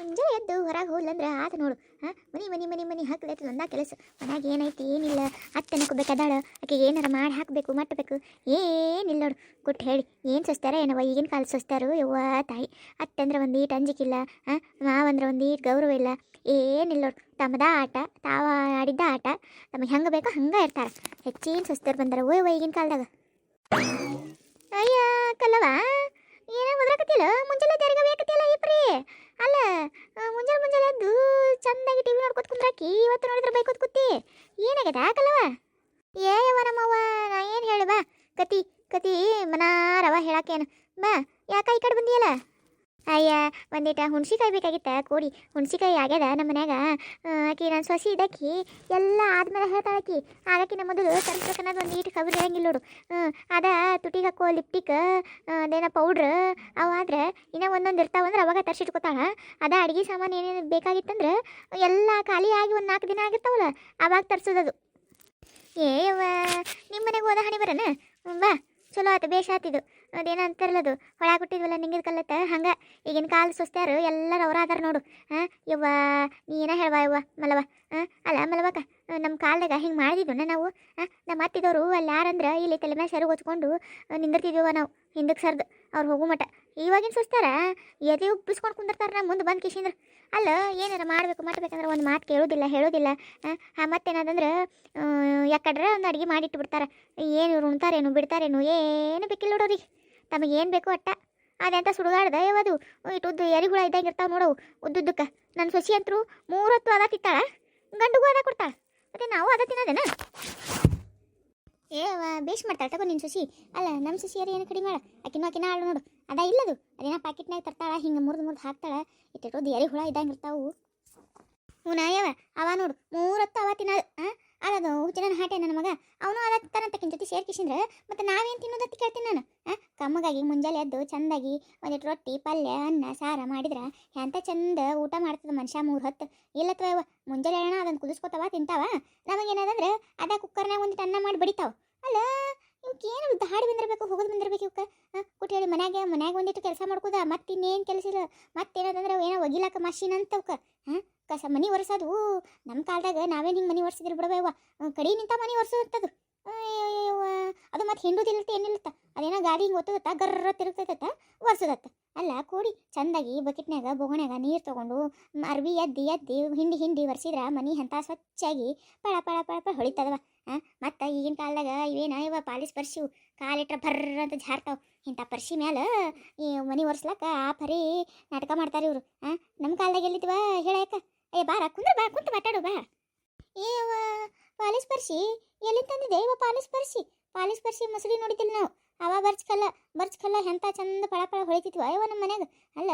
ಮುಂಜಾನೆ ಎದ್ದು ಹೊರಗೆ ಹೋಗ್ಲಂದ್ರೆ ಆತ ನೋಡು, ಹಾಂ? ಮನಿ ಮನಿ ಮನಿ ಮನಿ ಹಾಕ್ಲೈತಿ ಒಂದ ಕೆಲಸ. ಮನ್ಯಾಗ ಏನೈತಿ, ಏನಿಲ್ಲ. ಅತ್ತೆ ಅದಾಳ ಆಕೆಗೆ ಏನಾರ ಮಾಡಿ ಹಾಕಬೇಕು, ಮಟ್ಟಬೇಕು. ಏನಿಲ್ಲ ನೋಡು. ಕೊಟ್ಟು ಹೇಳಿ, ಏನು ಸಸ್ತಾರ ಏನವ ಈಗಿನ ಕಾಲ ಸಸ್ತಾರು ಯವ್ವ ತಾಯಿ. ಅತ್ತೆ ಅಂದ್ರೆ ಒಂದು ಈಟ್ ಅಂಜಿಕಿಲ್ಲ, ಹಾಂ? ಮಾವಂದ್ರೆ ಒಂದು ಈಟ್ ಗೌರವ ಇಲ್ಲ. ಏನಿಲ್ಲ ನೋಡು. ತಮ್ಮದ ಆಟ, ತಾವ ಆಡಿದ್ದ ಆಟ. ನಮಗೆ ಹೆಂಗೆ ಬೇಕೋ ಹಂಗೆ ಇರ್ತಾರೆ. ಹೆಚ್ಚೇನು ಸಸ್ತಾರ ಬಂದಾರ. ಓಯ್, ಈಗಿನ ಕಾಲದಾಗ. quedar ಒಂದೀಟ ಹುಣ್ಸಿಕಾಯಿ ಬೇಕಾಗಿತ್ತ? ಕೋಡಿ ಹುಣ್ಸಿಕಾಯಿ ಆಗ್ಯದ ನಮ್ಮ ಮನ್ಯಾಗ. ಆಕಿ ನನ್ನ ಸೊಸಿ ಇದಕ್ಕಿ ಎಲ್ಲ ಆದ್ಮೇಲೆ ಹೇಳ್ತಾಳಕಿ ನಮ್ಮ ಮೊದಲು ತರಿಸ್ಬೇಕನ್ನೋದು ಒಂದು ಈಟು ಖಬರ್ ಹೇಳಂಗಿಲ್ಲ ನೋಡು. ಅದ ತುಟಿಗೆ ಹಾಕೋ ಲಿಪ್ಟಿಕ್ ಅದೇನ ಪೌಡ್ರ್ ಅವು ಆದ್ರೆ ಇನ್ನೂ ಒಂದೊಂದು ಇರ್ತಾವಂದ್ರೆ ಅವಾಗ ತರಿಸಿಟ್ಕೊತಾಳ. ಅದ ಅಡುಗೆ ಸಾಮಾನು ಏನೇನು ಬೇಕಾಗಿತ್ತಂದ್ರೆ ಎಲ್ಲ ಖಾಲಿಯಾಗಿ ಒಂದು ನಾಲ್ಕು ದಿನ ಆಗಿರ್ತಾವಲ್ಲ, ಅವಾಗ ತರ್ಸೋದದು ಏವ ನಿಮ್ಮ ಮನೆಗೆ ಹೋದ ಹಣಿ ಬರನ? ಬಾ, ಚಲೋ ಆತು, ಬೇಷ್ ಆತಿದು ಅದೇನೋ ಅಂತಾರಲ್ಲದು ಹೊಳ ನಿಂಗಿದ ಕಲ್ಲತ್ತ, ಹಂಗೆ. ಈಗಿನ ಕಾಲ ಸೊಸ್ತ್ಯಾರು ಎಲ್ಲರೂ ಅವ್ರ ಅದಾರ ನೋಡು. ಹಾಂ ಯವ್ವ, ನೀ ಏನ ಹೇಳ್ವ ಯವ್ವ ಮಲವ ಹಾಂ ಅಲ್ಲ ಮಲವಕ್ಕ ನಮ್ಮ ಕಾಲದಾಗ ಹಿಂಗೆ ಮಾಡಿದ್ವಿ ನಾವು? ಹಾಂ ನಮ್ಮ ಅತ್ತಿದವರು ಅಲ್ಲಿ ಯಾರಂದ್ರೆ ಇಲ್ಲಿ ತಲೆ ಮೇಲೆ ಸೆರಗು ಹೊಚ್ಕೊಂಡು ನಿಂದಿರ್ತಿದ್ವ ನಾವು ಹಿಂದಕ್ಕೆ ಸರ್ದು ಅವ್ರು ಹೋಗು ಮಟ ಇವಾಗಿನ ಸುಸ್ತಾರ ಎದೆ ಉಬ್ಬಿಸ್ಕೊಂಡು ಕುಂದಿರ್ತಾರೆ ನಮ್ಮ ಮುಂದೆ ಬಂದು ಕಿಶಿಂದ್ರ. ಅಲ್ಲ ಏನಾರ ಮಾಡಬೇಕು, ಮಾಡ್ಬೇಕಂದ್ರೆ ಒಂದು ಮಾತು ಕೇಳೋದಿಲ್ಲ, ಹೇಳೋದಿಲ್ಲ. ಹಾಂ ಮತ್ತೇನದಂದ್ರೆ ಯಾಕಡ್ರೆ ಒಂದು ಅಡುಗೆ ಮಾಡಿಟ್ಟು ಬಿಡ್ತಾರೆ ಏನು ಇವ್ರು ಉಣ್ತಾರೇನು ಬಿಡ್ತಾರೇನು, ಏನು ಬೇಕಿಲ್ಲ ನೋಡೋರಿ ತಮಗೇನು ಬೇಕು ಅಟ್ಟ. ಅದೆಂತ ಸುಡುಗಾಡ್ದ? ಯಾವದು ಇಟ್ಟು ಉದ್ದು ಎರಿಹುಳ ಇದ್ದಂಗೆ ಇರ್ತಾವ ನೋಡವು ಉದ್ದುದ್ದಕ್ಕೆ. ನನ್ನ ಸೊಸಿ ಅಂತರು ಮೂರತ್ತು ಅದ ತಿತ್ತಾಳ ಗಂಡುಗೂ ಅದ ಕೊಡ್ತಾಳ. ಮತ್ತೆ ನಾವು ಅದ ತಿನ್ನೋದೇನ? ಏವ ಬೇಷ್ ಮಾಡ್ತಾಳೆ ತಗೋ ನಿನ್ನ ಸೊಸಿ. ಅಲ್ಲ ನಮ್ಮ ಸೊಸಿಯರು ಏನು ಕಡಿಮೆ ಮಾಡ. ಆಕಿನೂ ಆಕಿನ ಆಳು ನೋಡು. ಅದ ಇಲ್ಲದು. ಅದೇನ ಪ್ಯಾಕೆಟ್ನಾಗ ತರ್ತಾಳ, ಹಿಂಗೆ ಮುರಿದು ಮುರಿದು ಹಾಕ್ತಾಳ. ಇಟ್ಟಿಟ್ಟು ಎರಿ ಹುಳ ಇದ್ದಂಗೆ ಇರ್ತಾವು. ಹ್ಞೂ ಯಾವ ಅವ ನೋಡು. ಮೂರತ್ತು ಅವ ತಿನ್ನೋದು ಹಾಂ ಅದದು ಹುಚ್ಚಿನ ಹಾಟೆ ನನ್ನ ಮಗ. ಅವನು ಅದ ಕಿಂತ ಜೊತೆ ಸೇರ್ಕಿಸಿದ್ರೆ ಮತ್ತೆ ನಾವೇನು ತಿನ್ನೋದತ್ತಿ ಕೇಳ್ತೀನಿ ನಾನು? ಕಮ್ಮಗಾಗಿ ಮುಂಜಾನೆ ಎದ್ದು ಚಂದಾಗಿ ಒಂದಿಟ್ಟು ರೊಟ್ಟಿ, ಪಲ್ಯ, ಅನ್ನ, ಸಾರ ಮಾಡಿದ್ರೆ ಎಂತ ಚಂದ ಊಟ ಮಾಡ್ತದೆ ಮನುಷ್ಯ ಮೂರು ಹೊತ್ತು? ಇಲ್ಲತ್ವ ಮುಂಜಾನೆ ಹೇಳೋಣ ಅದನ್ನು ಕುದಿಸ್ಕೊತಾವ, ತಿಂತಾವ? ನಮಗೇನದಂದ್ರೆ ಅದ ಕುಕ್ಕರ್ನಾಗ ಒಂದಿಟ್ಟು ಅನ್ನ ಮಾಡಿ ಬಡಿತಾವ. ಅಲ್ಲ ಇವಕ್ಕೇನು ದಾಡಿ ಬಂದಿರಬೇಕು, ಹೋಗೋದು ಬಂದಿರ್ಬೇಕು ಇವಕ್ಕೆ ಕುಟ್ಟಿ ಹೇಳಿ ಮನ್ಯಾಗ ಮನ್ಯಾಗ ಒಂದಿಟ್ಟು ಕೆಲಸ ಮಾಡ್ಕೋದ ಮತ್ತೆ ಇನ್ನೇನು ಕೆಲಸ ಇಲ್ಲ, ಮತ್ತೇನದಂದ್ರೆ ಏನೋ ಒಗಿಲಾಕ ಮಷೀನ್ ಅಂತವ್ಕ ಹಾಂ ಕಸ ಮನಿ ಒರೆಸೋದು. ನಮ್ಮ ಕಾಲದಾಗ ನಾವೇನು ಹಿಂಗೆ ಮನೆ ಒರೆಸಿದ್ರು ಬಿಡಬೇವ ಕಡಿ ನಿಂತ ಮನೆ ಒರೆಸೋದು ಅದು ಮತ್ತೆ ಹಿಂಡುದಿಲ್ಲತ್ತ ಏನಿಲ್ಲತ್ತ. ಅದೇನೋ ಗಾಡಿ ಹಿಂಗೆ ಒತ್ತದತ್ತ, ಗರ್ರ ತಿರುಗ್ತೈತತ್ತ ಒರೆಸೋದತ್ತ. ಅಲ್ಲ, ಕೂಡಿ ಚಂದಾಗಿ ಬಕೆಟ್ನ್ಯಾಗ, ಬೊಗಣ್ಯಾಗ ನೀರು ತೊಗೊಂಡು ಅರ್ವಿ ಎದ್ದಿ ಎದ್ದಿ ಹಿಂಡಿ ಹಿಂಡಿ ಒರೆಸಿದ್ರೆ ಮನೆ ಅಂತ ಸ್ವಚ್ಛಾಗಿ ಪಳ ಪಳ ಪಳ ಪಳ ಹೊಳಿತದವ. ಮತ್ತು ಈಗಿನ ಕಾಲದಾಗ ಇವೇನ ಇವ ಪಾಲಿಸ್ ಪರ್ಸಿವು ಕಾಲಿಟ್ರ ಭರ್ರ ಅಂತ ಜಾರ್ತಾವ. ಇಂಥ ಪರ್ಸಿ ಮ್ಯಾಲ ಈ ಮನೆ ಒರೆಸ್ಲಕ್ಕ ಆ ಪರಿ ನಾಟಕ ಮಾಡ್ತಾರೆ ಇವರು. ನಮ್ಮ ಕಾಲದಾಗ ಎಲ್ಲಿದ್ವ ಹೇಳಾಕ? ಏ, ಬಾರ, ಕುಂದ್ರ ಬಾ, ಕುಂತ ಮಾತಾಡು, ಬಾ. ಏ ಪಾಲಿಸ್ ಪರ್ಸಿ ಎಲ್ಲಿ ತಂದಿದೆ ಇವ ಪಾಲಿಸ್ ಪರ್ಸಿ ಪಾಲಿಸ್ ಪರ್ಸಿ ಮೊಸಳಿ ನೋಡಿದ್ದಿಲ್ಲ ನಾವು. ಅವ ಬರ್ಚ್ಕಲ್ಲ ಬರ್ಚ್ಕಲ್ಲ ಎಂಥ ಚಂದ ಪಳ ಪಳ ಹೊಳಿತಿತ್ತು ಅಯ್ಯವ ನಮ್ಮ ಮನೆಗೆ ಅಲ್ಲ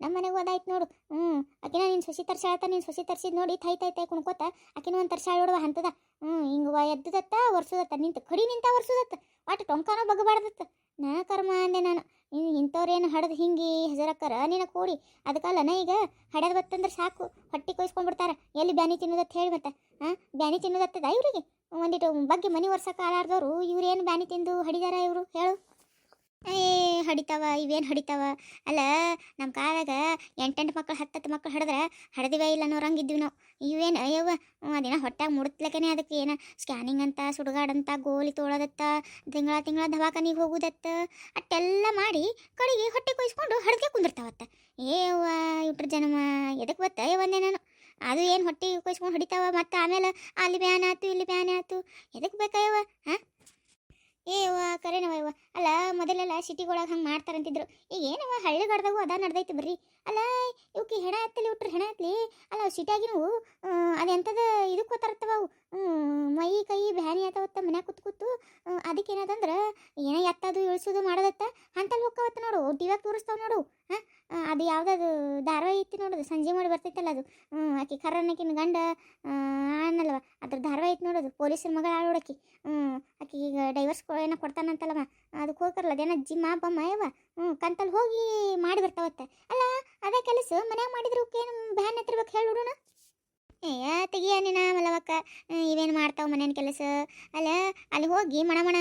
ನಮ್ಮ ಮನೆಗೆ ಓದಾಯ್ತು ನೋಡು. ಹ್ಞೂ ಆಕಿನ ನೀನು ಸೊಸಿ ತರ್ಸಾಳತ ನೀನು ಸೊಸಿ ತರ್ಸಿದ್ ನೋಡಿ ತೈ ತೈ ತೈ ಕುಣ್ಕೋತ ಆಕಿನ ಒಂದು ತರ್ಸಾಳ ನೋಡುವ ಹಂತದ. ಹ್ಞೂ ಹಿಂಗೆ ಎದ್ದದತ್ತ, ಒರ್ಸೋದತ್ತ, ನಿಂತು ಕಡಿ ನಿಂತ ಒರ್ಸೋದತ್ತ. ಒಟ್ಟು ಟೊಂಕಾನು ಬಗಬಾರ್ದತ್ತ ನಾ ಕರ್ಮ ಅಂದೆ ನಾನು. ಇನ್ನು ಇಂಥವ್ರೇನು ಹಡದು ಹಿಂಗೆ ಹೆಸರಕ್ಕರ ನಿನ್ನ ಕೂಡಿ. ಅದಕ್ಕಲ್ಲನ ಈಗ ಹಡದ್ ಬತ್ತಂದ್ರೆ ಸಾಕು. ಹೊಟ್ಟೆ ಕೊಯ್ಸ್ಕೊಂಡ್ಬಿಡ್ತಾರ. ಎಲ್ಲಿ ಬ್ಯಾನಿ ತಿನ್ನೋದತ್ತ ಹೇಳಿ ಮತ್ತೆ. ಹಾಂ, ಬ್ಯಾನಿ ತಿನ್ನೋದತ್ತದ ಇವ್ರಿಗೆ? ಒಂದಿಟ್ಟು ಬಗ್ಗೆ ಮನೆ ಒರ್ಸಕ್ಕೆ ಆಡಾರ್ದವ್ರು ಇವ್ರೇನು ಬ್ಯಾನಿ ತಿಂದು ಹಡಿದಾರ ಇವರು? ಹೇಳು. ಏ, ಹಡಿತಾವ, ಇವೇನು ಹಡಿತಾವ? ಅಲ್ಲ ನಮ್ಮ ಕಾಲಾಗ ಎಂಟೆಂಟು ಮಕ್ಕಳು ಹತ್ತತ್ತು ಮಕ್ಕಳು ಹಡಿದ್ರೆ ಹಡ್ದಿವೇ ಇಲ್ಲ ಅನ್ನೋರಂಗಿದ್ವಿ ನಾವು. ಇವೇನು ಅಯ್ಯವ ಅದೇನೋ ಹೊಟ್ಯಾಗ ಮುಡುತ್ಲಕ್ಕೇನೆ ಅದಕ್ಕೆ ಏನು ಸ್ಕ್ಯಾನಿಂಗ್ ಅಂತ, ಸುಡುಗಾಡಂತ, ಗೋಲಿ ತೋಳದತ್ತ, ತಿಂಗಳ ತಿಂಗಳ ದವಾಖಾನಿಗೆ ಹೋಗುದತ್ತ, ಅಟ್ಟೆಲ್ಲ ಮಾಡಿ ಕಡೆಗೆ ಹೊಟ್ಟೆ ಕೊಯ್ಸ್ಕೊಂಡು ಹಡ್ಗೆ ಕುಂದಿರ್ತಾವತ್ತ. ಏವ ಇಟ್ರ ಜನಮ ಎದಕ್ಕೆ ಬತ್ತ ಒಂದೇ ನಾನು. ಅದು ಏನು ಹೊಟ್ಟೆ ಕೊಯ್ಸ್ಕೊಂಡು ಹೊಡಿತಾವ ಮತ್ತು ಆಮೇಲೆ ಅಲ್ಲಿ ಬ್ಯಾನ್ ಆಯ್ತು ಇಲ್ಲಿ ಬ್ಯಾನ್ ಆಯ್ತು ಎದಕ್ಕೆ ಬೇಕಾಯವ್ವ ಹಾಂ ಏವ ಕರೆನವ ಇವ ಅಲ್ಲ ಸಿಟಿಗೊಳಗೆ ಹಂಗೆ ಮಾಡ್ತಾರಂತಿದ್ರು. ಈಗ ಏನವ ಹಳ್ಳಿಗಾಡ್ದಾಗೂ ಅದ ನಡ್ದೈತಿ ಬರ್ರಿ. ಅಲ್ಲ ಇವಕ್ಕೆ ಹೆಣ ಹತ್ತಲಿ ಉಟ್ರೆ ಹೆಣ ಹತ್ತಲಿ ಅಲ್ಲ ಸಿಟಿಯಾಗಿನವು ಅದೆಂಥದ ಇದಕ್ಕೆ ಗೊತ್ತಾರತ್ತವ ಅವು. ಮೈ, ಕೈ, ಬ್ಯಾನಿ ಆತವತ್ತ ಮನ್ಯಾಗ ಕೂತ್ ಕೂತು ಅದಕ್ಕೆ ಏನದಂದ್ರೆ ಏನೋ ಎತ್ತದು, ಇಳಿಸೋದು ಮಾಡೋದತ್ತ ಅಂತಲ್ಲಿ ಹೋಗ್ತಾವತ್ತ ನೋಡು ಟಿವ್ಯಾಗ ತೋರಿಸ್ತಾವ ನೋಡು, ಹಾಂ? ಅದು ಯಾವುದದು? ಧಾರಾವಾಹಿ ಇತ್ತು ನೋಡೋದು, ಸಂಜೆ ಮಾಡಿ ಬರ್ತೈತಲ್ಲ ಅದು. ಆಕೆ ಕರ್ರನ್ನಕಿನ ಗಂಡ ಅನ್ನಲ್ವ ಅದ್ರ ಧಾರಾವಾಹಿ ಇತ್ತು ನೋಡೋದು, ಪೊಲೀಸರ ಮಗಳ ಆಳೋಡಕ್ಕೆ ಹ್ಞೂ ಆಕೆ ಈಗ ಡೈವರ್ಸ್ ಏನೋ ಕೊಡ್ತಾನಂತಲ್ಲವ ಅದಕ್ಕೆ ಹೋಗ್ತಾರಲ್ಲ, ಅದೇನ ಜಿಮ್ಮ ಬಮ್ಮ ಯವ್ವ ಹ್ಞೂ ಕಂತಲ್ಲಿ ಹೋಗಿ ಮಾಡಿ ಬರ್ತಾವತ್ತೆ. ಅಲ್ಲ, ಅದೇ ಕೆಲಸ ಮನ್ಯಾಗ ಮಾಡಿದ್ರು, ಏನು ಬ್ಯಾನ್ ಎತ್ತಿರ್ಬೇಕು ಹೇಳಿ ನೋಡೋಣ ಏ ತೆಗಿಯ ನೀನ ಮಲವಕ್ಕ. ಇವೇನು ಮಾಡ್ತಾವ ಮನೇನ ಕೆಲಸ? ಅಲ್ಲ, ಅಲ್ಲಿ ಹೋಗಿ ಮಣ ಮಣ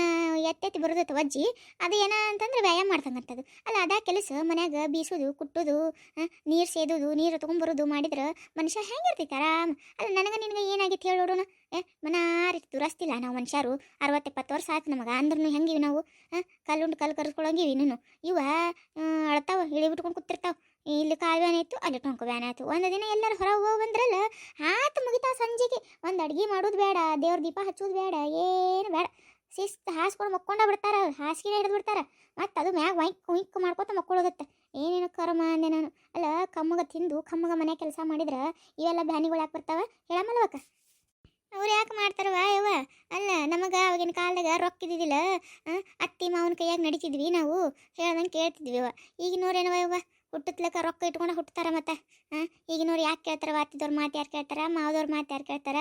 ಎತ್ತೆತ್ತಿ ಬರೋದತ್ತು ವಜ್ಜಿ, ಅದು ಏನ ಅಂತಂದ್ರೆ ವ್ಯಾಯಾಮ ಅದು ಅಲ್ಲ, ಅದ ಕೆಲಸ ಮನ್ಯಾಗ ಬೀಸೋದು, ಕುಟ್ಟೋದು ನೀರು ಸೇದೋದು, ನೀರು ತೊಗೊಂಬರೋದು ಮಾಡಿದ್ರೆ ಮನುಷ್ಯ ಹೆಂಗಿರ್ತೈತೆ ಆರಾಮ್. ಅಲ್ಲ, ನನಗೆ ನಿನಗೆ ಏನಾಗಿತ್ತು ಹೇಳೋಣ ಏ ಮನಾರಿ ದುರಸ್ತಿಲ್ಲ ನಾವು ಮನುಷ್ಯರು. ಅರವತ್ತು ಎಪ್ಪತ್ತು ವರ್ಷ ಆಯ್ತು ನಮಗೆ ಅಂದ್ರೂ ಹೆಂಗಿವಿ ನಾವು? ಕಲ್ಲುಂಡು ಕಲ್ಲು ಕರ್ಸ್ಕೊಳಂಗಿವಿ ನೀನು. ಇವ ಅಳ್ತಾವ ಇಳಿ ಬಿಟ್ಕೊಂಡು ಕೂತಿರ್ತಾವ. ಇಲ್ಲಿ ಕಾಲು ಬ್ಯಾನ್ ಇತ್ತು? ಅಲ್ಲಿ ಟೊಂಕು ಬ್ಯಾನ್ ಆಯ್ತು. ಒಂದು ದಿನ ಎಲ್ಲರೂ ಹೊರಗೆ ಹೋಗಿ ಬಂದ್ರಲ್ಲ, ಆತು ಮುಗಿತಾ ಸಂಜೆಗೆ. ಒಂದು ಅಡ್ಗಿ ಮಾಡೋದು ಬೇಡ, ದೇವ್ರ ದೀಪ ಹಚ್ಚೋದು ಬೇಡ, ಏನು ಬೇಡ. ಶಿಸ್ತು ಹಾಸ್ಕೊಂಡು ಮಕ್ಕೊಂಡ ಬಿಡ್ತಾರ ಹಾಸಿಗೆ ಹಿಡಿದು ಬಿಡ್ತಾರ. ಮತ್ತು ಅದು ಮ್ಯಾಗ ವೈಕ್ ಉಂಕ್ ಮಾಡ್ಕೊತ ಮಕ್ಕೊಳ್ಳೋದತ್ತೆ ಏನೇನು ಕರ್ಮ ಅಂದೆ ನಾನು. ಅಲ್ಲ, ಕಮ್ಮಗ ತಿಂದು, ಕಮ್ಮಗ ಮನೆ ಕೆಲಸ ಮಾಡಿದ್ರೆ ಇವೆಲ್ಲ ಬ್ಯಾನಿಗಳು ಯಾಕೆ ಬರ್ತಾವ? ಹೇಳಮಲ್ವಕ್ಕ ಅವ್ರು ಯಾಕೆ ಮಾಡ್ತಾರವ ಯವ್ವ? ಅಲ್ಲ, ನಮಗೆ ಅವಾಗಿನ ಕಾಲದಾಗ ರೊಕ್ಕ ಇದ್ದಿದ್ದಿಲ್ಲ ಅತ್ತಿ ಮಾವನ ಕೈಯಾಗ ನಡಿತಿದ್ವಿ ನಾವು. ಹೇಳ್ದಂಗೆ ಕೇಳ್ತಿದ್ವಿ ಅವ ಈಗಿನವ್ರು ಯವ್ವ? ಹುಟ್ಟತ್ಲಕ್ಕ ರೊಕ್ಕ ಇಟ್ಕೊಂಡು ಹುಟ್ಟತಾರ ಮತ್ತೆ? ಹಾಂ ಈಗಿನವ್ರು ಯಾಕೆ ಕೇಳ್ತಾರೆ? ವಾತಿದವ್ರ ಮಾತು ಯಾರು ಕೇಳ್ತಾರೆ? ಮಾವದವ್ರ ಮಾತು ಯಾರು ಕೇಳ್ತಾರ?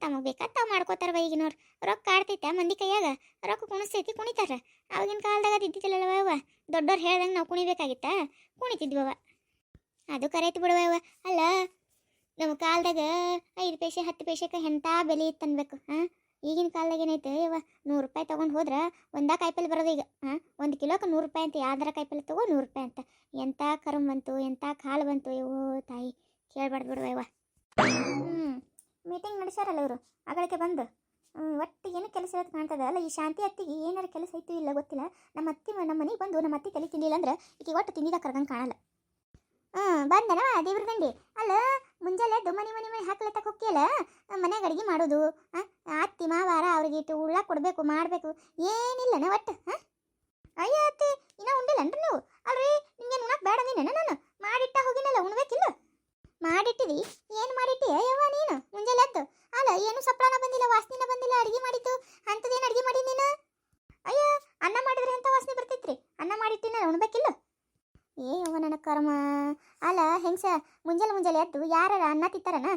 ತಮಗೆ ಬೇಕಾ ತಾವು ಮಾಡ್ಕೋತಾರವ ಈಗಿನವ್ರು. ರೊಕ್ಕ ಆಡ್ತೈತೆ ಮಂದಿ ಕೈಯಾಗ. ರೊಕ್ಕ ಕುಣಿಸ್ತೈತಿ ಕುಣಿತಾರ. ಆವಾಗಿನ ಕಾಲದಾಗ ಅದು ಇದ್ದಿದ್ದಿಲ್ಲವ ದೊಡ್ಡವ್ರು ಹೇಳ್ದಂಗೆ ನಾವು ಕುಣಿಬೇಕಾಗಿತ್ತ? ಕುಣಿತಿದ್ವವ ಅದು ಕರೆಯ್ತು ಬಿಡುವ ಯವ್ವ ಅಲ್ಲ ನಮ್ಮ ಕಾಲದಾಗ ಐದು ಪೈಸೆ, ಹತ್ತು ಪೈಸೆಗೆ ಎಂಥ ಬೆಲೆ ಇತ್ತು ಅನ್ಬೇಕು ಹಾಂ ಈಗಿನ ಕಾಲದಾಗ ಏನೈತೆ ಇವ ನೂರು ರೂಪಾಯಿ ತೊಗೊಂಡು ಹೋದ್ರೆ ಒಂದಾ ಕಾಯಿಪಲ್ಲೆ ಬರೋದು ಈಗ. ಹಾಂ ಒಂದು ಕಿಲೋಕ್ಕೆ ನೂರು ರೂಪಾಯಿ ಅಂತ, ಯಾವ್ದಾರ ಕಾಯಿಪಲ್ಲೆ ತಗೋ ನೂರು ರೂಪಾಯಿ ಅಂತ. ಎಂಥ ಕರುಮ್ ಬಂತು ಎಂಥ ಕಾಲು ಬಂತು ಇವು ತಾಯಿ, ಕೇಳ್ಬಾರ್ದು ಬಿಡುವ ಇವ ಹ್ಞೂ ಮೀಟಿಂಗ್ ನಡೆಸ್ಯಾರಲ್ಲ ಇವರು ಅಗಳಿಗೆ ಬಂದು. ಒಟ್ಟು ಏನು ಕೆಲಸ ಇರೋದು ಕಾಣ್ತದ. ಅಲ್ಲ, ಈ ಶಾಂತಿ ಅತ್ತಿಗೆ ಏನಾರ ಕೆಲಸ ಐತು ಇಲ್ಲ ಗೊತ್ತಿಲ್ಲ. ನಮ್ಮ ಅತ್ತಿ ನಮ್ಮ ಮನೆಗೆ ಬಂದು, ನಮ್ಮ ಅತ್ತಿ ತಲೆ ತಿಂದಿಲ್ಲ ಅಂದ್ರೆ ಈಗ ಒಟ್ಟು ತಿಂದಿದ ಕರ್ಗಂಗೆ ಕಾಣಲ್ಲ. ಹ್ಞೂ ಬಂದನ ದೇವ್ರ ಗಂಡಿ ಅಲ್ಲ ಮುಂಜಾನೆ ಎದ್ದು ಮನೆ ಮನೆ ಮನೆ ಹಾಕ್ಲತ್ತಕ್ಕೆ ಹೋಗ್ತಿಯಲ್ಲ? ಮನೆಗೆ ಅಡುಗೆ ಮಾಡೋದು ಅತ್ತಿ ಮಾವಾರ ಅವ್ರಿಗೆ ಇಟ್ಟು ಉಳ್ಳ ಕೊಡಬೇಕು, ಮಾಡಬೇಕು ಏನಿಲ್ಲನ ಒಟ್ಟು ಹಾಂ ಅಯ್ಯ ಅತ್ತಿ ಇನ್ನೂ ಉಂಡಿಲ್ಲನ್ರಿ ನೀವು? ಅಲ್ರಿ ನಿಮ್ಗೇನು ಉಣಕ್ ಬೇಡ ನೀನೇನ ನಾನು ಮಾಡಿಟ್ಟ ಹೋಗಿನಲ್ಲ, ಉಣ್ಬೇಕಿಲ್ಲ? ಮಾಡಿಟ್ಟಿದಿ? ಏನು ಮಾಡಿಟ್ಟಿ, ಅಯ್ಯವ್ವ ನೀನು? ಮುಂಜಾನೆ ಎದ್ದು, ಅಲ್ಲ, ಏನು ಸಪ್ಪಳನ ಬಂದಿಲ್ಲ, ವಾಸನಿನ ಬಂದಿಲ್ಲ, ಅಡುಗೆ ಮಾಡಿತ್ತು ಅಂಥದ್ದೇನು ಅಡುಗೆ ಮಾಡಿ ನೀನು? ಅಯ್ಯ, ಅನ್ನ ಮಾಡಿದ್ರೆ ಅಂತ ವಾಸನೆ ಬರ್ತೈತ್ರಿ? ಅನ್ನ ಮಾಡಿಟ್ಟಿನ ಉಣ್ಬೇಕಿಲ್ಲ? ಏ ಅವ್ವ ನನ್ನ ಕರ್ಮ? ಅಲ್ಲ ಹೆಂಗ್ಸ, ಮುಂಜಾನೆ ಮುಂಜಾನೆ ಎದ್ದು ಯಾರ ಅನ್ನ ತಿತ್ತಾರನ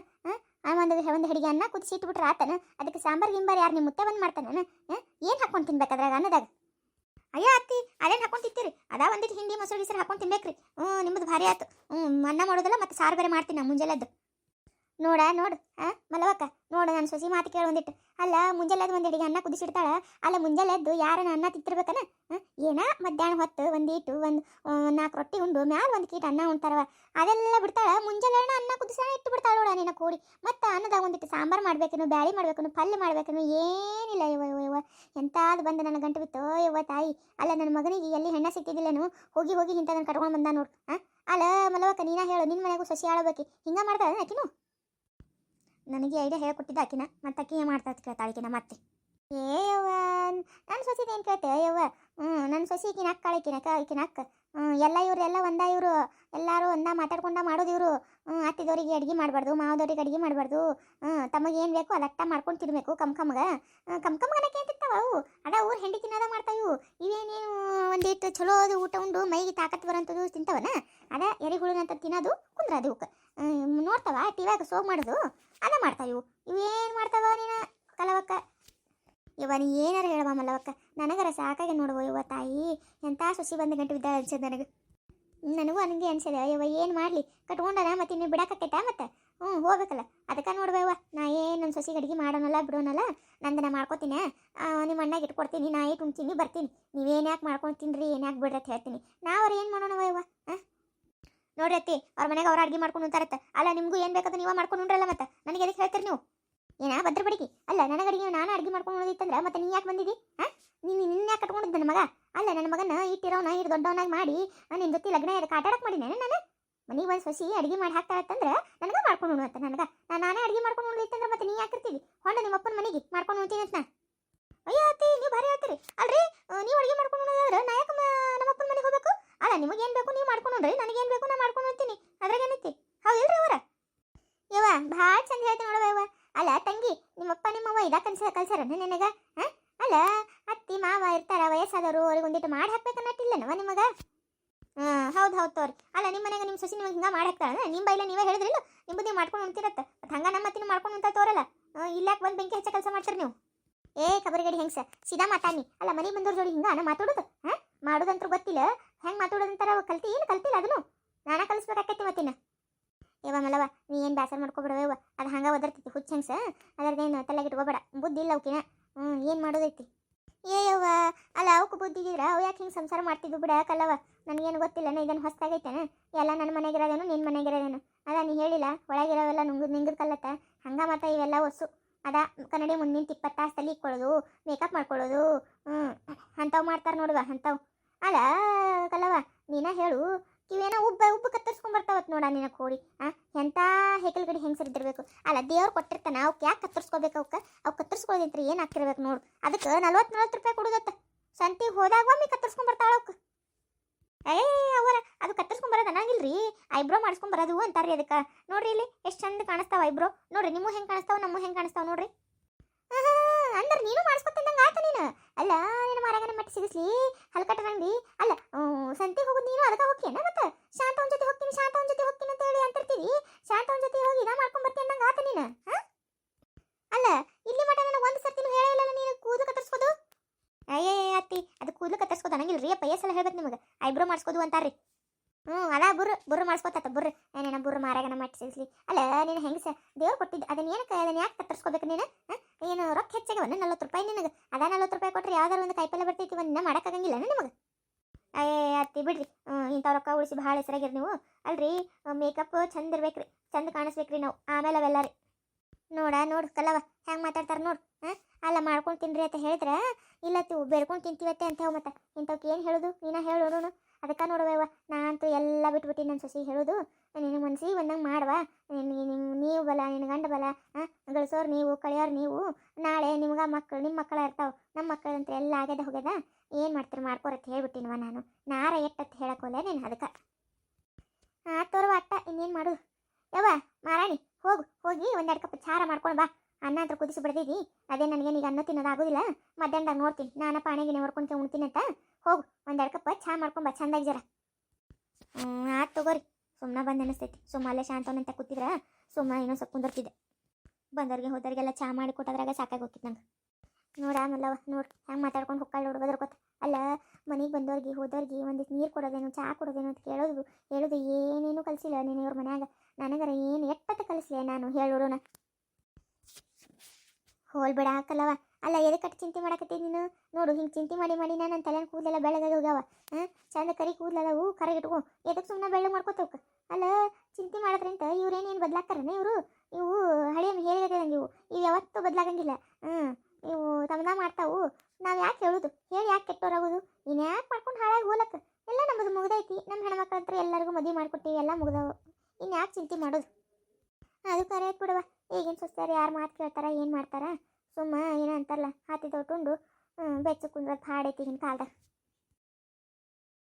ಒಂದು ಒಂದು ಹಿಡಿಗೆ ಅನ್ನ ಕುದಿಸಿ ಇಟ್ಬಿಟ್ರೆ ಆತನ? ಅದಕ್ಕೆ ಸಾಂಬಾರ್, ಗಿಂಬಾರ್ ಯಾರು ನಿಮ್ಮ ಮುತ್ತೆ ಬಂದು ಮಾಡ್ತಾನ ಏನು ಹಾಕೊಂಡು ತಿನ್ಬೇಕು ಅದ್ರಾಗ ಅನ್ನದಾಗ? ಅಯ್ಯ ಅತ್ತಿ, ಅದೇನು ಹಾಕೊಂಡು ತಿಂತೀರಿ? ಅದ ಒಂದಿಟ್ಟು ಹಿಂಡಿ, ಮೊಸರು, ಗಿಸರು ಹಾಕೊಂಡು ತಿನ್ಬೇಕ್ರಿ. ಹ್ಞೂ ನಿಮ್ಮದು ಭಾರಿ ಆಯ್ತು ಹ್ಞೂ ಅನ್ನ ಮಾಡೋದಲ್ಲ ಮತ್ತೆ ಸಾರು ಬೇರೆ ಮಾಡ್ತೀನಿ ನಾ ಮುಂಜಾನೆದ್ದು ನೋಡ, ನೋಡು, ಆ, ಮಲವಕ್ಕ, ನೋಡು, ನಾನು ಸೊಸಿ ಮಾತು ಕೇಳಿ ಒಂದಿಟ್ಟು ಅಲ್ಲ ಮುಂಜಾನೆ ಒಂದು ಹಿಡಿಗೆ ಅನ್ನ ಕುದಿಸಿಡ್ತಾಳ. ಅಲ್ಲ ಮುಂಜಾನೆ ಎದ್ದು ಯಾರನ್ನ ಅನ್ನ ತಿತ್ತಿರ್ಬೇಕನ ಏನ? ಮಧ್ಯಾಹ್ನ ಹೊತ್ತು ಒಂದೀಟು, ಒಂದು ನಾಲ್ಕು ರೊಟ್ಟಿ ಉಂಡು, ಮ್ಯಾಲ ಒಂದು ಕೀಟ ಅನ್ನ ಉಣ್ತಾರವ. ಅದೆಲ್ಲ ಬಿಡ್ತಾಳ. ಮುಂಜಾನೆ ಅನ್ನ ಕುದಿಸಾಣ ಇಟ್ಟು ಬಿಡ್ತಾಳ ನೋಡ ನಿನ್ನ ಕೂಡಿ. ಮತ್ತೆ ಅನ್ನದಾಗ ಒಂದಿಟ್ಟು ಸಾಂಬಾರು ಮಾಡ್ಬೇಕನು, ಬ್ಯಾಳಿ ಮಾಡ್ಬೇಕನು, ಪಲ್ಯ ಮಾಡ್ಬೇಕನು, ಏನಿಲ್ಲ ಇವ ಇವ ಇವ ಎಂತಾದ್ ಬಂದು ನನ್ನ ಗಂಟು ಬಿತ್ತು ಯವ್ವ ತಾಯಿ. ಅಲ್ಲ ನನ್ನ ಮಗನಿಗೆ ಎಲ್ಲಿ ಹೆಣ್ಣ ಸಿಕ್ಕಿದ್ದಿಲ್ಲನು, ಹೋಗಿ ಹೋಗಿ ಇಂಥ ನನ್ನ ಕಟ್ಕೊಂಡು ಬಂದ ನೋಡು ಅಲ್ಲ, ಮಲವಕ್ಕ, ನೀನ ಹೇಳು ನಿನ್ನ ಮನೆಗೂ ಸಸಿ ಆಳ್ಬೇಕಿ ಹಿಂಗ ಮಾಡ್ತಾಳ ಆಕಿನು? ನನಗೆ ಐಡಿಯಾ ಹೇಳ್ಕೊಟ್ಟಿದ್ದ ಆಕಿನ ಮತ್ತೆ ಆಕಿ ಏನು ಮಾಡ್ತಾ ಕೇಳ್ತಾಳಿಕಿನ ಮತ್ತೆ ಏ ಯವ್ವ ನನ್ನ ಸೊಸಿ ಏನು ಕೇಳ್ತೆ ಅಯ್ಯವ್ವ ಹ್ಞೂ ನನ್ನ ಸೊಸಿ ಈಕಿನ ಅಕ್ಕ ಅಕ್ಕಿನ ಈಕಿನ ಅಕ್ಕ ಎಲ್ಲ ಇವರು ಎಲ್ಲ ಒಂದ ಇವರು ಎಲ್ಲರೂ ಒಂದ ಮಾತಾಡ್ಕೊಂಡ ಮಾಡೋದು ಇವರು ಹ್ಞೂ ಅತ್ತಿದವ್ರಿಗೆ ಅಡುಗೆ ಮಾಡಬಾರ್ದು ಮಾವದವ್ರಿಗೆ ಅಡುಗೆ ಮಾಡಬಾರ್ದು ಹ್ಞೂ ತಮಗೆ ಏನು ಬೇಕು ಅದಟ್ಟ ಮಾಡ್ಕೊಂಡು ತಿನ್ಬೇಕು ಕಮ್ ಕಮ್ಗೆ ಕಮ್ ಕಮ್ಗ ಅವು ಅದ ಊರು ಹೆಂಡಿ ತಿನ್ನೋದ ಮಾಡ್ತಾವ ಇವು ಇವೇನೇನು ಒಂದಿಟ್ಟು ಚಲೋ ಅದು ಊಟ ಉಂಡು ಮೈಗೆ ತಾಕತ್ ಬರೋಂಥದ್ದು ತಿಂತಾವನ ಅದ ಎರಿಹುಳುನಂತ ತಿನ್ನೋದು ಕುಂದ್ರದು ನೋಡ್ತಾವ ಟಿವ್ಯಾಗ ಸೋಗ್ ಮಾಡೋದು ಅದ ಮಾಡ್ತಾವ ಇವು. ಇವೇನು ಮಾಡ್ತಾವ ನೀನು ಕಲವಕ್ಕ ಇವ ನೀ ಏನಾರ ಹೇಳವ ಮಲ್ಲವಕ್ಕ ನನಗರ ಸಾಕಾಗಿ ನೋಡುವ ಇವ ತಾಯಿ. ಎಂಥ ಸೊಸಿ ಬಂದ ಗಂಟು ಬಿದ್ದ ಅನ್ಸದ ನನಗೆ. ನನಗೂ ಹಂಗೆ ಅನ್ಸದ ಇವ ಏನು ಮಾಡಲಿ? ಕಟ್ಕೊಂಡನ ಮತ್ತೆ ಇನ್ನು ಬಿಡಾಕತ್ತೈತ ಮತ್ತೆ? ಹ್ಞೂ, ಹೋಗ್ಬೇಕಲ್ಲ. ಅದಕ್ಕೆ ನೋಡ್ಬೇವ ನಾ ಏನು ನನ್ನ ಸೊಸಿಗೆ ಅಡುಗೆ ಮಾಡೋನಲ್ಲ, ಬಿಡೋನಲ್ಲ, ನಂದನ ನಾ ಮಾಡ್ಕೊತೀನಿ ನಿಮ್ಮ ಅಣ್ಣಗೆ ಇಟ್ಕೊಡ್ತೀನಿ ನಾ ಇಟ್ಟು ಉಣ್ತೀನಿ ಬರ್ತೀನಿ. ನೀವೇನು ಯಾಕೆ ಮಾಡ್ಕೊಂಡು ತಿನ್ರಿ, ಏನು ಯಾಕೆ ಬಿಡ್ರಿ ಅಂತ ಹೇಳ್ತೀನಿ. ನಾವ್ರು ಏನು ಮಾಡೋಣವ ಇವ ಹಾಂ? ನೋಡ್ರಿ ಅತ್ತಿ, ಅವ್ರ ಮನೆಗೆ ಅವ್ರ ಅಡ್ಗೆ ಮಾಡ್ಕೊಂಡು ಉಂತಾರತ್ತ. ಅಲ್ಲ, ನಿಮಗೂ ಏನು ಬೇಕಾದ್ರೆ ನೀವೇ ಮಾಡ್ಕೊಂಡು ಉಂಡ್ರಲ್ಲ ಮತ್ತೆ? ನನಗೆ ಎದಕ್ಕೆ ಹೇಳ್ತೀರಿ ನೀವು? ಏನ, ಭದ್ರ ಬಡಿಗೆ ಅಲ್ಲ, ನನಗೆ ಅಡಿಗೆ, ನಾನು ಅಡಿಗೆ ಮಾಡ್ಕೊಂಡು ಉಳಿದಿತ್ತಂದ್ರೆ ಮತ್ತೆ ನೀ ಯಾಕೆ ಬಂದಿದ್ದಿ ಹಾಂ? ನೀನು ನಿನ್ನ ಯಾಕೆ ಕಟ್ಕೊಂಡಿದ್ದ ನನ್ನ ಮಗ? ಅಲ್ಲ, ನನ್ನ ಮಗನ ಇಟ್ಟಿರೋನ ಇಟ್ಟು ದೊಡ್ಡವನಾಗಿ ಮಾಡಿ ನಿನ್ನ ಜೊತೆ ಲಗ್ನ ಇದಕ್ಕೆ ಆಟಾಡಕ್ ಮಾಡಿ ಮಾಡಿದ್ದೇನೆ ನಾನು? ಮನೆಗೆ ಒಂದು ಸೊಸಿ ಅಡಿಗೆ ಮಾಡಿ ಹಾಕ್ತಾಳತ್ತಂದ್ರೆ ನನಗೆ ಮಾಡ್ಕೊಂಡು ಉಣ್ಣುವಂತ ನನಗೆ? ನಾನು ನಾನೇ ಅಡಿಗೆ ಮಾಡ್ಕೊಂಡು ಹೋಗಿತ್ತಂದ್ರೆ ಮತ್ತೆ ನೀ ಯಾಕೆ ಇರ್ತೀವಿ ಹೊಂಡ ನಿಮ್ಮ ಅಪ್ಪನ ಮನೆಗೆ, ಮಾಡ್ಕೊಂಡು ಹೋಗ್ತೀನಿ ಅಂತ ನಾ. ಅಯ್ಯೋ ಅತ್ತಿ, ನೀವು ಭಾರಿ ಹೇಳ್ತೀರಿ. ಅಲ್ರಿ ನೀವು ಅಡಿಗೆ ಮಾಡ್ಕೊಂಡು ಉಣ್ಣೋದಾದ್ರೆ ನಾ ಯಾಕೆ ನಮ್ಮ ಅಪ್ಪನ ಮನೆಗೆ ಹೋಗ್ಬೇಕು? ಅಲ್ಲ, ನಿಮಗೇನು ಬೇಕು ನೀವು ಮಾಡ್ಕೊಂಡು ನನಗೆ ನನಗೇನು ಬೇಕು ನಾ ಮಾಡ್ಕೊಂಡು ಹೋಗ್ತೀನಿ. ಅದ್ರಾಗ ಏನೈತಿ ಹೌದಿಲ್ರಿ ಅವರ? ಯವ್ವ, ಭಾಳ ಚಂದ ಹೇಳ್ತೀನಿ ನೋಡವ ಯವ್ವ. ಅಲ್ಲ, ತಂಗಿ, ನಿಮ್ಮಪ್ಪ, ನಿಮ್ಮವ್ವ ಇದಾ ಕನ್ಸ ಕಲ್ಸಾರ ನಿನಗ? ಹಾಂ? ಅಲ್ಲ, ಅತ್ತಿ, ಮಾವ ಇರ್ತಾರ, ವಯಸ್ಸಾದವರು, ಅವ್ರಿಗೆ ಒಂದಿಟ್ಟು ಮಾಡಿ ಹಾಕ್ಬೇಕನ್ನಟ್ಟಿಲ್ಲನವ ನಿಮಗ? ಹಾಂ, ಹೌದು ಹೌದು ತೋರಿ. ಅಲ್ಲ ನಿಮ್ಮ ಮನೆಗೆ ನಿಮ್ಮ ಸೊಸಿ ನಿಮಗೆ ಹಿಂಗೆ ಮಾಡಿ ಹಾಕ್ತಾಳ ನಿಮ್ಮ ಬೈಲ ನೀವೇ ಹೇಳಿದ್ರಿಲ್ಲ ನಿಮ್ಮದು ನೀವು ಮಾಡ್ಕೊಂಡು ಉಣ್ತಿರತ್ತ. ಹಂಗೆ ನಮ್ಮ ಅತ್ತಿನ ಮಾಡ್ಕೊಂಡು ಉಂಟ ತೋರಲ್ಲ. ಇಲ್ಲಾಕ್ ಬಂದು ಬೆಂಕಿ ಹಚ್ಚ ಕೆಲಸ ಮಾಡ್ತೀರಿ ನೀವು? ಏ ಕಬರಿಗಡಿ ಹೆಂಗ್ಸ? ಸೀದಾ ಮಾತಾಡಿ ಅಲ್ಲ, ಮನೆ ಬಂದವ್ರ ಜೋಡಿ ಹಿಂಗ ನಾ ಮಾತಾಡೋದು? ಹಾಂ? ಮಾಡೋದಂತ್ರ ಗೊತ್ತಿಲ್ಲ? ಹೆಂಗೆ ಮಾತಾಡೋದಂತಾರ ಕಲ್ತಿ, ಏನು ಕಲ್ತಿಲ್ಲ ಅದನ್ನು. ನಾನ ಕಲಿಸ್ಬೇಕಾಕೈತಿ ಮತ್ತಿನ ಯವ್ವ ಮಲವ ನೀ ಏನು ಬೇಸರ ಮಾಡ್ಕೊಬಿಡವ ಅದು ಹಂಗೆ ಒದರ್ತೈತಿ ಹುಚ್ಚ ಹೆಂಗ್ಸ? ಅದ್ರದ್ದೇನು ತಲೆಗೆ ಇಟ್ಕೋಬೇಡ ಬುದ್ಧಿ ಇಲ್ಲ ಅವಕಿನ. ಹ್ಞೂ ಏನು ಮಾಡೋದೈತಿ? ಏ ಯವ್ವ, ಅಲ್ಲ ಅವಕ್ಕೆ ಬುದ್ಧಿ ಇದ್ರ? ಅವು ಯಾಕೆ ಹಿಂಗೆ ಸಂಸಾರ ಮಾಡ್ತಿದ್ದು ಬಿಡ ಕಲ್ಲವ ನನಗೇನು ಗೊತ್ತಿಲ್ಲ ನಾ ಇದನ್ನು ಹೊಸ್ತಾಗೈತೇನೆ ಎಲ್ಲ ನನ್ನ ಮನೆಗಿರೋದೇನು ನಿನ್ನ ಮನೆಗಿರೋದೇನು? ಅದ ನೀ ಹೇಳಿಲ್ಲ, ಒಳಗಿರೋವೆಲ್ಲ ನುಂಗು ನಿಂಗದ್ ಕಲ್ಲತ್ತ? ಹಂಗೆ ಮಾತಾ ಇವೆಲ್ಲ ಒಸು ಅದ ಕನ್ನಡಿ ಮುಂದಿನ ಇಪ್ಪತ್ತು ತಲೆ ಇಕ್ಕೊಳ್ಳೋದು ಮೇಕಪ್ ಮಾಡ್ಕೊಳ್ಳೋದು ಹ್ಞೂ ಅಂಥವು ಮಾಡ್ತಾರೆ ನೋಡುವ ಅಂಥವು ಅಲ್ಲ, ಕಲ್ಲವ್ವ, ನೀನ ಹೇಳು. ಇವೇನೋ ಉಬ್ಬ ಉಬ್ಬ ಕತ್ತರಿಸ್ಕೊಂಡ್ಬರ್ತಾವತ್ ನೋಡ ನಿನ್ನ ಕೋಳಿ, ಆ? ಎಂಥ ಹೆಕಲ್ ಗಡಿ ಹೆಂಗಸರಿದ್ದಿರ್ಬೇಕು ಅಲ್ಲ, ದೇವ್ರು ಕೊಟ್ಟಿರ್ತಾನ, ಅವ್ಕೆ ಯಾಕೆ ಕತ್ತರಿಸ್ಕೋಬೇಕು ಅವಕ್ಕೆ ಅವು ಕತ್ತರಿಸ್ಕೊಳ್ಳೋದಿಂತ್ರ ಏನು ಹಾಕಿರ್ಬೇಕು ನೋಡು. ಅದಕ್ಕೆ ನಲ್ವತ್ತು ನಲ್ವತ್ತು ರೂಪಾಯಿ ಕೊಡುದತ್ತ. ಸಂತಿಗೆ ಹೋದಾಗ ಒಮ್ಮೆ ಕತ್ತರಿಸ್ಕೊಂಬರ್ತಾಳ ಅವಕ್ಕೆ ಏ ಅವರ ಅದು ಕತ್ತರಿಸ್ಕೊಂಬರೋದು ಅನ್ನಂಗಿಲ್ರಿ. ಐಬ್ರೋ ಮಾಡಿಸ್ಕೊಂಬರೋದು ಅಂತಾರ್ರಿ ಅದಕ್ಕೆ. ನೋಡ್ರಿ ಇಲ್ಲಿ, ಎಷ್ಟು ಚಂದ ಕಾಣಿಸ್ತಾವ ಐಬ್ರೋ. ನೋಡ್ರಿ ನಿಮ್ಮ ಹೆಂಗೆ ಕಾಣಿಸ್ತಾವ ನಮ್ಮ ಹೆಂಗೆ ಕಾಣಿಸ್ತಾವ ನೋಡ್ರಿ. ಅಂದ್ರೆ ನೀನು ಮಾಡಿಸ್ಕೊತಿದ್ದಂಗೆ ಆತ ನೀನು? ಅಲ್ಲ ನೀನು ಮಾರಾಗನ ಮಟ್ಟ ಸಿಗಿಸ್ಲಿ ಹಲ್ಕಟ್ಟರಂಗಿ ಅಲ್ಲ ಸಂತೆ ಹೋಗೋದು ನೀನು, ಅದಕ್ಕೆ ಹೋಗ್ತೀಯನ ಮತ್ತೆ? ಶಾಂತವನ ಜೊತೆ ಹೋಗ್ತೀನಿ, ಶಾಂತವನ ಜೊತೆ ಹೋಗ್ತೀನಿ ಅಂತ ಹೇಳಿ ಅಂತಿರ್ತೀವಿ. ಶಾಂತವನ ಜೊತೆ ಹೋಗಿ ಇದ ಮಾಡ್ಕೊಂಡು ಬರ್ತೀನಿ ಅಂದಂಗೆ ಆತ ನೀನು? ಅಲ್ಲ, ಇಲ್ಲಿ ಮಟ ನನಗೆ ಒಂದು ಸರ್ತಿನೂ ಹೇಳಿಲ್ಲ ನೀನು, ಕೂದಲು ಕತ್ತರಿಸ್ಕೋದು? ಅಯ್ಯೇ ಅತ್ತಿ, ಅದು ಕೂದಲು ಕತ್ತರಿಸ್ಕೋದು ರೀ ಅಪ್ಪ ಎಸ್ ಸಲ ಹೇಳ್ಬೇಕು ನಿಮಗೆ? ಐಬ್ರೋ ಮಾಡಿಸ್ಕೋದು ಅಂತಾರ್ರಿ. ಹ್ಞೂ, ಅದ ಬುರ್ ಬುರ್ ಮಾಡಿಸ್ಕೋತ ಬುರ್ ಏನೇನ ಬುರ್ ಮಾರಾಗನ ನಮ್ಮ ಸಿಗಿಸ್ಲಿ ಅಲ್ಲ, ನೀನು ಸರ್ ದೇವ್ರು ಕೊಟ್ಟಿದ್ದು ಅದನ್ನ ಏನಕ್ಕೆ ಅದನ್ನ ಯಾಕೆ ಕತ್ತರಿಸ್ಕೋಬೇಕು ನೀನು? ಏನು ರೊಕ್ಕ ಹೆಚ್ಚಾಗವನ್ನ ನಲ್ವತ್ತು ರೂಪಾಯಿ ನಿನಗೆ. ಅದ ನಲ್ವತ್ತು ರೂಪಾಯಿ ಕೊಟ್ಟರೆ ಯಾವ್ದಾರು ಒಂದು ಕಾಯಿಪಲ್ಲೆ ಬರ್ತೈತಿ ಒಂದಿನ ಮಾಡೋಕ್ಕಾಗಂಗಿಲ್ಲ ನಿಮಗೆ ಅಯ್ಯ ಅತ್ತಿ, ಬಿಡ್ರಿ. ಇಂಥ ರೊಕ್ಕ ಉಳಿಸಿ ಭಾಳ ಹೆಸರಾಗಿರಿ ನೀವು. ಅಲ್ರಿ ಮೇಕಪ್ ಚಂದ ಇರ್ಬೇಕ್ರಿ, ಚಂದ ಕಾಣಿಸ್ಬೇಕ್ರಿ ನಾವು. ಆಮೇಲೆ ಅವೆಲ್ಲ ರೀ. ನೋಡ, ನೋಡು ಕಲ್ಲವ ಹೆಂಗೆ ಮಾತಾಡ್ತಾರೆ ನೋಡು, ಹಾಂ? ಅಲ್ಲ, ಮಾಡ್ಕೊಂಡು ತಿನ್ರಿ ಅಂತ ಹೇಳಿದ್ರೆ ಇಲ್ಲ ತು ಬೇಡ್ಕೊಂಡು ತಿಂತೀವತ್ತೆ ಅಂತ ಮತ್ತೆ. ಇಂಥವ್ಕೆ ಏನು ಹೇಳೋದು? ನೀನ ಹೇಳು ನೋಡೋಣ ಅದಕ್ಕೆ ನೋಡುವವ ನಾನಂತೂ ಎಲ್ಲ ಬಿಟ್ಬಿಟ್ಟು ನನ್ನ ಸೊಸಿ ಹೇಳೋದು. ನಿನ್ನ ಮನ್ಸಿಗೆ ಬಂದಂಗೆ ಮಾಡುವ. ನೀವು ಬಲ, ನಿನ್ನ ಗಂಡ ಬಲ ಗಳಿಸೋರು ನೀವು, ಕಳಿಯೋರು ನೀವು. ನಾಳೆ ನಿಮ್ಗೆ ಮಕ್ಕಳು ನಿಮ್ಮ ಮಕ್ಕಳ ಇರ್ತಾವೆ. ನಮ್ಮ ಮಕ್ಕಳಂತ ಎಲ್ಲ ಆಗ್ಯದ ಹೋಗ್ಯದ. ಏನು ಮಾಡ್ತೀರಿ ಮಾಡ್ಕೋರತ್ತೆ ಹೇಳ್ಬಿಟ್ಟಿನವ ನಾನು. ನಾರ ಎಟ್ಟತ್ ಹೇಳಕ್ಕೋಲೆ ನೀನು ಅದಕ್ಕೆ. ಆ, ತೋರುವ ಅಟ್ಟ, ಇನ್ನೇನು ಮಾಡು. ಯವ್ವ, ಮಾರಾಣಿ, ಹೋಗು, ಹೋಗಿ ಒಂದೆರಡು ಕಪ್ ಚಾರ ಮಾಡ್ಕೊಂಡು ಬಾ. ಅನ್ನ ಹತ್ರ ಕುದಿಸಿ ಬಿಡ್ದಿದ್ದಿ ಅದೇ ನನಗೇನು ಈಗ ಅನ್ನ ತಿನ್ನೋದಾಗೋದಿಲ್ಲ. ಮಧ್ಯಾಹ್ನದಾಗ ನೋಡ್ತೀನಿ. ನಾನು ಪಾಣಿಗಿನ ಹೊರ್ಕೊಂತ ಉಣ್ತೀನಿ ಅಂತ ಹೋಗು ಒಂದೆರಡು ಕಪ್ ಚಾ ಮಾಡ್ಕೊಂಬ ಚಂದಾಗಿ ಜರ. ಹ್ಞೂ ಆಯ್ತು ತಗೋರಿ. ಸುಮ್ಮನೆ ಬಂದು ಅನಿಸ್ತೈತಿ. ಸುಮ್ಮ ಅಲ್ಲೇ ಶಾಂತವನಂತ ಕೂತಿದ್ರೆ, ಸುಮ್ಮ ಏನೋ ಸ್ವಲ್ಪ ಕುಂದಿರ್ತಿದ್ದೆ. ಬಂದವ್ರಿಗೆ ಹೋದವ್ರಿಗೆಲ್ಲ ಚಾ ಮಾಡಿ ಕೊಟ್ಟದ್ರಾಗ ಸಾಕಾಗಿ ಹೋಗಿತ್ತು ನಂಗೆ. ನೋಡ ಆಮೇಲವ ನೋಡು ಹೆಂಗೆ ಮಾತಾಡ್ಕೊಂಡು ಹೊಕ್ಕಳು ಹುಡುಗದ್ರ ಬದ್ರಕೊತ ಅಲ್ಲ, ಮನೆಗೆ ಬಂದವ್ರಿಗೆ ಹೋದವ್ರಿಗೆ ಒಂದಿಷ್ಟು ನೀರು ಕೊಡೋದೇನು, ಚಾ ಕೊಡೋದೇನು ಅಂತ ಕೇಳೋದು ಹೇಳೋದು ಏನೇನು ಕಲಿಸಿಲ್ಲ ನೀನು ಇವ್ರ ಮನ್ಯಾಗ. ನನಗರ ಏನು ಎಟ್ಟತ್ತ ಕಲಿಸ್ಲೆ ನಾನು? ಹೇಳೋಣ ಹೋಲ್ಬೇಡ ಹಾಕಲ್ಲವ. ಅಲ್ಲ ಎದಕ್ಕೆ ಚಿಂತೆ ಮಾಡಕತ್ತೀನಿ ನೀನು? ನೋಡು, ಹಿಂಗೆ ಚಿಂತೆ ಮಾಡಿ ಮಾಡಿ ನನ್ನ ತಲೆನ ಕೂದಲೆಲ್ಲ ಬೆಳಗಾಗಿ ಹಾಂ, ಚಂದ ಕರಿ ಕೂದಲವು ಕರೆಗೆ ಇಟ್ಕೊ. ಎದಕ್ಕೆ ಸುಮ್ಮನೆ ಬೆಳ್ಳು ಮಾಡ್ಕೋತವ್ಕ ಅಲ್ಲ, ಚಿಂತೆ ಮಾಡೋದ್ರಿಂದ ಇವ್ರೇನೇನು ಬದಲಾಗ್ತಾರನ ಇವರು? ಇವು ಹಳೆಯ ಹೇಳಿದಂಗೆ ಇವು. ಇವು ಯಾವತ್ತೂ ಬದಲಾಗಂಗಿಲ್ಲ. ಹ್ಞೂ ಇವು ತಮ್ಮದ ಮಾಡ್ತಾವು. ನಾವು ಯಾಕೆ ಹೇಳೋದು? ಹೇಳಿ ಯಾಕೆ ಕೆಟ್ಟವರಾಗೋದು ಇನ್ನು ಯಾಕೆ ಮಾಡ್ಕೊಂಡು ಹಾಳಾಗಿ ಹೋಲಕ್ಕ? ಎಲ್ಲ ನಮ್ಮದು ಮುಗ್ದೈತಿ. ನಮ್ಮ ಹೆಣ್ಮಕ್ಳ ಹತ್ರ ಎಲ್ಲರಿಗೂ ಮದುವೆ ಮಾಡ್ಕೊಟ್ಟಿವಿ, ಎಲ್ಲ ಮುಗ್ದವು. ಇನ್ನು ಯಾಕೆ ಚಿಂತೆ ಮಾಡೋದು? ಅದು ಕರೆ ಬಿಡವಾ ಬಿಡವ ಈಗಿನ ಸುಸ್ತಾರ ಯಾರು ಮಾತು ಕೇಳ್ತಾರ, ಏನು ಮಾಡ್ತಾರ? ಸುಮ್ಮ ಏನೋ ಹಾತಿ ತೊಗೊಂಡು ಬೆಚ್ಚ ಕುಂದ್ರದ ಹಾಡೈತಿ ಈಗಿನ ಕಾಲ್ದಾಗ.